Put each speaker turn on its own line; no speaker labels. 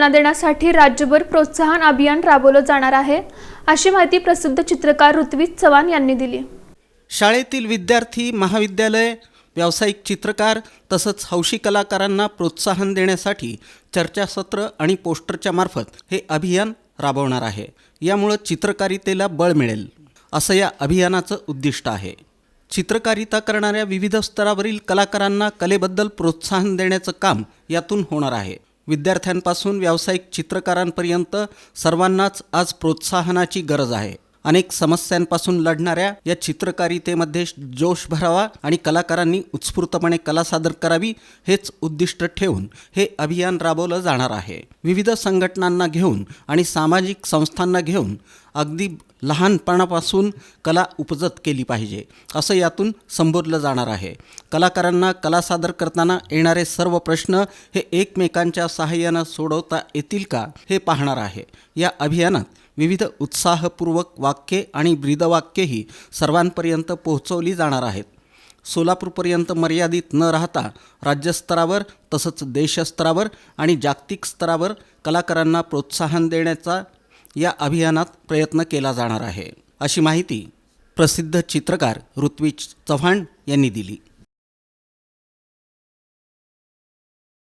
प्रेरणा देण्यासाठी राज्यभर प्रोत्साहन अभियान राबवलं जाणार आहे अशी माहिती प्रसिद्ध चित्रकार ऋत्विज चव्हाण यांनी दिली.
शाळेतील विद्यार्थी महाविद्यालय व्यावसायिक चित्रकार तसंच हौशी कलाकारांना प्रोत्साहन देण्यासाठी चर्चासत्र आणि पोस्टरच्या मार्फत हे अभियान राबवणार आहे. यामुळं चित्रकारितेला बळ मिळेल असं या अभियानाचं उद्दिष्ट आहे. चित्रकारिता करणाऱ्या विविध स्तरावरील कलाकारांना कलेबद्दल प्रोत्साहन देण्याचं काम यातून होणार आहे. विद्यार्थ्यांपासून व्यावसायिक चित्रकारांपर्यंत सर्वांनाच आज प्रोत्साहनाची गरज आहे. अनेक समस्यांपासून लढणाऱ्या या चित्रकारितेमध्ये जोश भरावा आणि कलाकारांनी उत्स्फूर्तपणे कला सादर करावी हेच उद्दिष्ट ठेवून हे अभियान राबवलं जाणार आहे. विविध संघटनांना घेऊन आणि सामाजिक संस्थांना घेऊन अगदी लहानपणापासून कला उपजत केली पाहिजे. असं यातून संबोधलं जाणार आहे. कलाकारांना कला सादर करताना येणारे सर्व प्रश्न हे एकमेकांच्या सहाय्यानं सोडवता येतील का हे पाहणार आहे. या अभियानात विविध उत्साहपूर्वक वाक्ये आणि ब्रीदवाक्येही सर्वांपर्यंत पोहोचवली जाणार आहेत. सोलापूरपर्यंत मर्यादित न राहता राज्यस्तरावर तसंच देशस्तरावर आणि जागतिक स्तरावर कलाकारांना प्रोत्साहन देण्याचा या अभियानात प्रयत्न केला जाणार आहे अशी माहिती प्रसिद्ध चित्रकार ऋत्विज चव्हाण यांनी दिली.